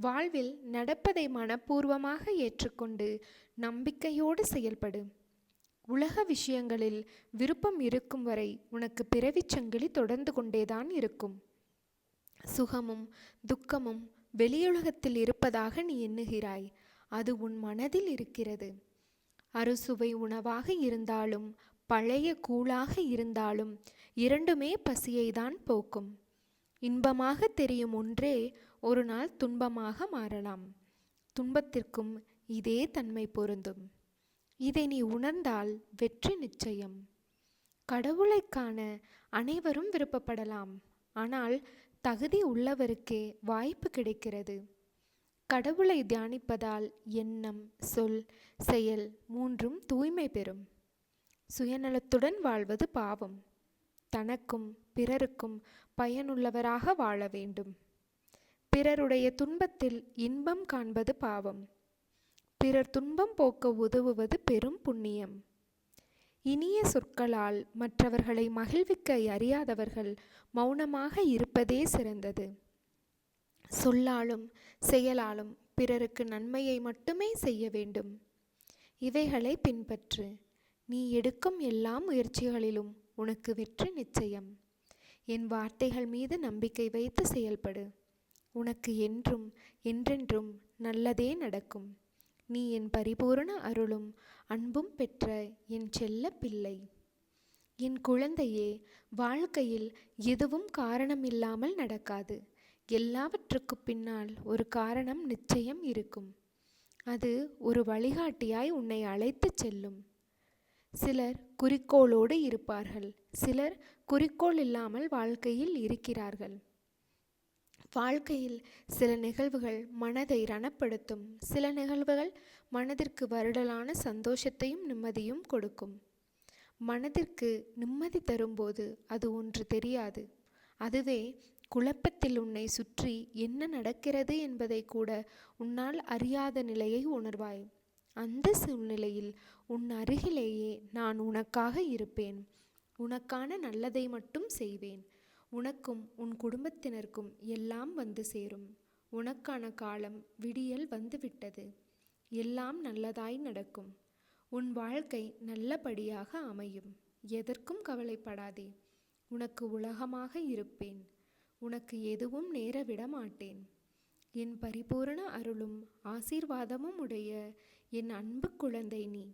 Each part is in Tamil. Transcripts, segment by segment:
வாழ்வில் நடப்பதை மனப்பூர்வமாக ஏற்றுக்கொண்டு நம்பிக்கையோடு செயல்படு. உலக விஷயங்களில் விருப்பம் இருக்கும் வரை உனக்கு பிறவிச் சங்கிலி தொடர்ந்து கொண்டேதான் இருக்கும். சுகமும் துக்கமும் வெளியுலகத்தில் இருப்பதாக நீ எண்ணுகிறாய். அது உன் மனதில் இருக்கிறது. அறுசுவை உணவாக இருந்தாலும் பழைய கூழாக இருந்தாலும் இரண்டுமே பசியை தான் போக்கும். இன்பமாக தெரியும் ஒன்றே ஒரு நாள் துன்பமாக மாறலாம். துன்பத்திற்கும் இதே தன்மை பொருந்தும். இதை நீ உணர்ந்தால் வெற்றி நிச்சயம். கடவுளை காண அனைவரும் விருப்பப்படலாம். ஆனால் தகுதி உள்ளவருக்கே வாய்ப்பு கிடைக்கிறது. கடவுளை தியானிப்பதால் எண்ணம் சொல் செயல் மூன்றும் தூய்மை பெறும். சுயநலத்துடன் வாழ்வது பாவம். தனக்கும் பிறருக்கும் பயனுள்ளவராக வாழ வேண்டும். பிறருடைய துன்பத்தில் இன்பம் காண்பது பாவம். பிறர் துன்பம் போக்க உதவுவது பெரும் புண்ணியம். இனிய சொற்களால் மற்றவர்களை மகிழ்விக்க அறியாதவர்கள் மௌனமாக இருப்பதே சிறந்தது. சொல்லாலும் செயலாலும் பிறருக்கு நன்மையை மட்டுமே செய்ய வேண்டும். இவைகளை பின்பற்று. நீ எடுக்கும் எல்லா முயற்சிகளிலும் உனக்கு வெற்றி நிச்சயம். என் வார்த்தைகள் மீது நம்பிக்கை வைத்து செயல்படு. உனக்கு என்றும் என்றென்றும் நல்லதே நடக்கும். நீ என் பரிபூரண அருளும் அன்பும் பெற்ற என் செல்ல பிள்ளை. என் குழந்தையே வாழ்க்கையில் எதுவும் காரணமில்லாமல் நடக்காது. எல்லாவற்றுக்கு பின்னால் ஒரு காரணம் நிச்சயம் இருக்கும். அது ஒரு வழிகாட்டியாய் உன்னை அழைத்துச் செல்லும். சிலர் குறிக்கோளோடு இருப்பார்கள். சிலர் குறிக்கோள் இல்லாமல் வாழ்க்கையில் இருக்கிறார்கள். வாழ்க்கையில் சில நிகழ்வுகள் மனதை ரணப்படுத்தும். சில நிகழ்வுகள் மனதிற்கு வருடலான சந்தோஷத்தையும் நிம்மதியும் கொடுக்கும். மனதிற்கு நிம்மதி தரும்போது அது ஒன்று தெரியாது. அதுவே குழப்பத்தில் உன்னை சுற்றி என்ன நடக்கிறது என்பதை கூட உன்னால் அறியாத நிலையை உணர்வாய். அந்த சூழ்நிலையில் உன் அருகிலேயே நான் உனக்காக இருப்பேன். உனக்கான நல்லதை மட்டும் செய்வேன். உனக்கும் உன் குடும்பத்தினருக்கும் எல்லாம் வந்து சேரும். உனக்கான காலம் விடியல் வந்துவிட்டது. எல்லாம் நல்லதாய் நடக்கும். உன் வாழ்க்கை நல்லபடியாக அமையும். எதற்கும் கவலைப்படாதே. உனக்கு உலகமாக இருப்பேன். உனக்கு எதுவும் நேர விட மாட்டேன் என் பரிபூரண அருளும் ஆசீர்வாதமும் உடைய என் அன்பு குழந்தை நீ.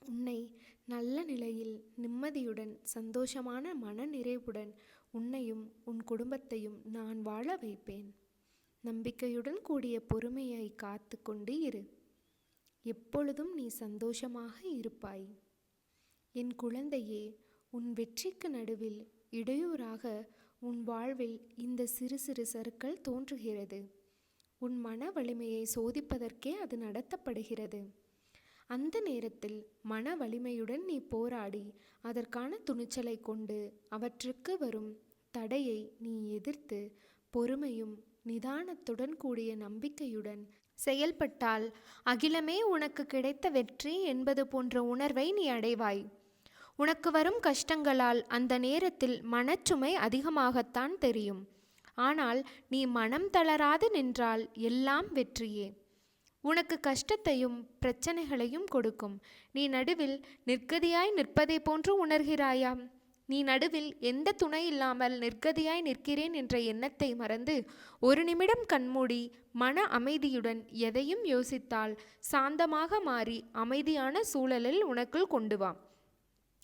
உன்னை நல்ல நிலையில் நிம்மதியுடன் சந்தோஷமான மன நிறைவுடன் உன்னையும் உன் குடும்பத்தையும் நான் வாழ வைப்பேன். நம்பிக்கையுடன் கூடிய பொறுமையை காத்து கொண்டு இரு. எப்பொழுதும் நீ சந்தோஷமாக இருப்பாய். என் குழந்தையே உன் வெற்றிக்கு நடுவில் இடையூறாக உன் வாழ்வில் இந்த சிறு சிறு சறுக்கள் தோன்றுகிறது. உன் மன வலிமையை சோதிப்பதற்கே அது நடத்தப்படுகிறது. அந்த நேரத்தில் மன வலிமையுடன் நீ போராடி அதற்கான துணிச்சலை கொண்டு அவற்றுக்கு வரும் தடையை நீ எதிர்த்து பொறுமையும் நிதானத்துடன் கூடிய நம்பிக்கையுடன் செயல்பட்டால் அகிலமே உனக்கு கிடைத்த வெற்றி என்பது போன்ற உணர்வை நீ அடைவாய். உனக்கு வரும் கஷ்டங்களால் அந்த நேரத்தில் மனச்சுமை அதிகமாகத்தான் தெரியும். ஆனால் நீ மனம் தளராது நின்றால் எல்லாம் வெற்றியே. உனக்கு கஷ்டத்தையும் பிரச்சனைகளையும் கொடுக்கும். நீ நடுவில் நிற்கதியாய் நிற்பதை போன்று உணர்கிறாயா? நீ நடுவில் எந்த துணை இல்லாமல் நிற்கதியாய் நிற்கிறேன் என்ற எண்ணத்தை மறந்து ஒரு நிமிடம் கண்மூடி மன அமைதியுடன் எதையும் யோசித்தால் சாந்தமாக மாறி அமைதியான சூழலில் உனக்குள் கொண்டு வா.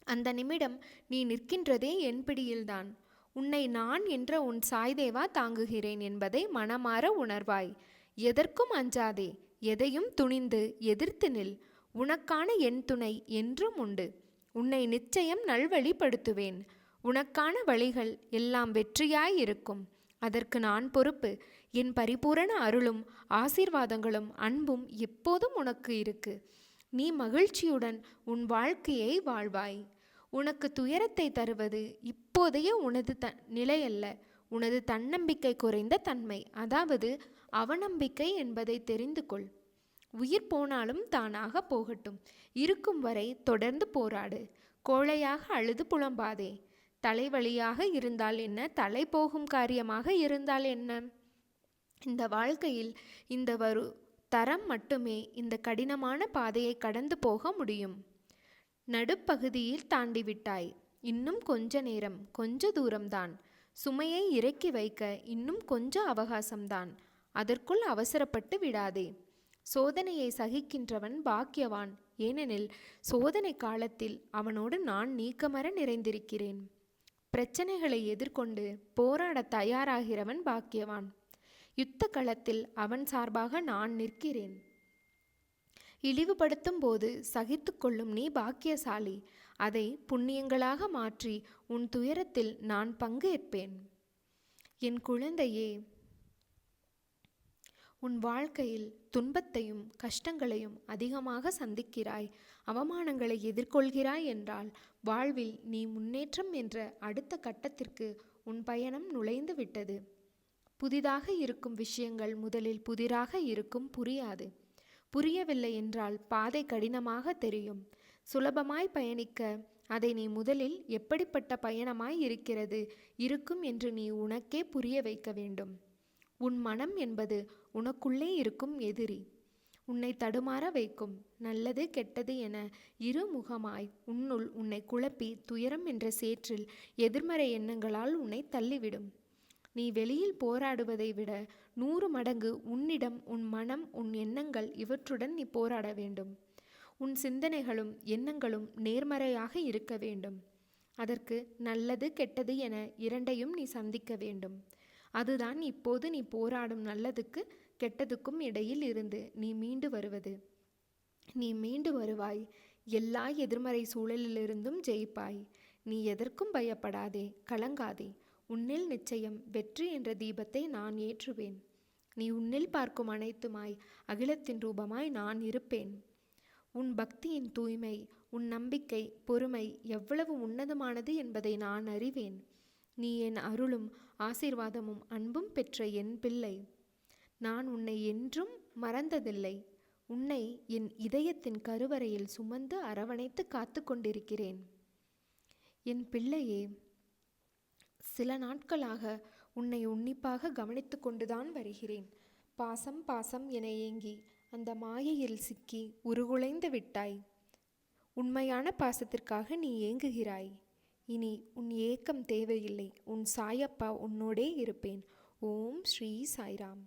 அந்த நிமிடம் நீ நிற்கின்றதே என் பிடியில்தான். உன்னை நான் என்ற உன் சாய்தேவா தாங்குகிறேன் என்பதை மனமாற உணர்வாய். எதற்கும் அஞ்சாதே. எதையும் துணிந்து எதிர்த்து நில். உனக்கான என் துணை என்றும் உண்டு. உன்னை நிச்சயம் நல்வழிப்படுத்துவேன். உனக்கான வழிகள் எல்லாம் வெற்றியாய் இருக்கும் அதற்கு நான் பொறுப்பு. என் பரிபூரண அருளும் ஆசீர்வாதங்களும் அன்பும் எப்போதும் உனக்கு இருக்கு. நீ மகிழ்ச்சியுடன் உன் வாழ்க்கையை வாழ்வாய். உனக்கு துயரத்தை தருவது இப்போதைய உனது த நிலையல்ல. உனது தன்னம்பிக்கை குறைந்த தன்மை. அதாவது அவநம்பிக்கை என்பதை தெரிந்து கொள் உயிர் போனாலும் தானாக போகட்டும். இருக்கும் வரை தொடர்ந்து போராடு. கோழையாக அழுது புலம்பாதே. தலைவலியாக இருந்தால் என்ன? தலை போகும் காரியமாக இருந்தால் என்ன? இந்த வாழ்க்கையில் இந்த வரு தரம் மட்டுமே இந்த கடினமான பாதையை கடந்து போக முடியும். நடுப்பகுதியில் தாண்டி விட்டாய் இன்னும் கொஞ்ச நேரம் கொஞ்ச தூரம்தான். சுமையை இறக்கி வைக்க இன்னும் கொஞ்ச அவகாசம்தான். அதற்குள் அவசரப்பட்டு விடாதே. சோதனையை சகிக்கின்றவன் பாக்கியவான். ஏனெனில் சோதனை காலத்தில் அவனோடு நான் நீக்கமர நிறைந்திருக்கிறேன். பிரச்சனைகளை எதிர்கொண்டு போராட தயாராகிறவன் பாக்கியவான். யுத்த களத்தில் அவன் சார்பாக நான் நிற்கிறேன். இழிவுபடுத்தும் போது சகித்து கொள்ளும் நீ பாக்கியசாலி. அதை புண்ணியங்களாக மாற்றி உன் துயரத்தில் நான் பங்கேற்பேன். என் குழந்தையே உன் வாழ்க்கையில் துன்பத்தையும் கஷ்டங்களையும் அதிகமாக சந்திக்கிறாய். அவமானங்களை எதிர்கொள்கிறாய் என்றால் வாழ்வில் நீ முன்னேற்றம் என்ற அடுத்த கட்டத்திற்கு உன் பயணம் நுழைந்து விட்டது. புதிதாக இருக்கும் விஷயங்கள் முதலில் புதிராக இருக்கும் புரியாது. புரியவில்லை என்றால் பாதை கடினமாக தெரியும். சுலபமாய் பயணிக்க அதை நீ முதலில் எப்படிப்பட்ட பயணமாய் இருக்கிறது இருக்கும் என்று நீ உனக்கே புரிய வைக்க வேண்டும். உன் மனம் என்பது உனக்குள்ளே இருக்கும் எதிரி. உன்னை தடுமாற வைக்கும். நல்லது கெட்டது என இருமுகமாய் உன்னுள் உன்னை குழப்பி துயரம் என்ற சேற்றில் எதிர்மறை எண்ணங்களால் உன்னை தள்ளிவிடும். நீ வெளியில் போராடுவதை விட நூறு மடங்கு உன்னிடம் உன் மனம் உன் எண்ணங்கள் இவற்றுடன் நீ போராட வேண்டும். உன் சிந்தனைகளும் எண்ணங்களும் நேர்மறையாக இருக்க வேண்டும். அதற்கு நல்லது கெட்டது என இரண்டையும் நீ சந்திக்க வேண்டும். அதுதான் இப்போது நீ போராடும் நல்லதுக்கு கெட்டதுக்கும் இடையில் இருந்து நீ மீண்டு வருவது. நீ மீண்டு வருவாய். எல்லா எதிர்மறை சூழலிலிருந்தும் ஜெயிப்பாய். நீ எதற்கும் பயப்படாதே கலங்காதே. உன்னில் நிச்சயம் வெற்றி என்ற தீபத்தை நான் ஏற்றுவேன். நீ உன்னில் பார்க்கும் அனைத்துமாய் அகிலத்தின் ரூபமாய் நான் இருப்பேன். உன் பக்தியின் தூய்மை உன் நம்பிக்கை பொறுமை எவ்வளவு உன்னதமானது என்பதை நான் அறிவேன். நீ என் அருளும் ஆசீர்வாதமும் அன்பும் பெற்ற என் பிள்ளை. நான் உன்னை என்றும் மறந்ததில்லை. உன்னை என் இதயத்தின் கருவறையில் சுமந்து அரவணைத்து காத்து கொண்டிருக்கிறேன். என் பிள்ளையே சில நாட்களாக உன்னை உன்னிப்பாக கவனித்து கொண்டுதான் வருகிறேன். பாசம் பாசம் என ஏங்கி அந்த மாயையில் சிக்கி உருகுலைந்து விட்டாய். உண்மையான பாசத்திற்காக நீ ஏங்குகிறாய். இனி உன் ஏக்கம் தேவையில்லை உன் சாயப்பா உன்னோடே இருப்பேன். ஓம் ஸ்ரீ சாய்ராம்.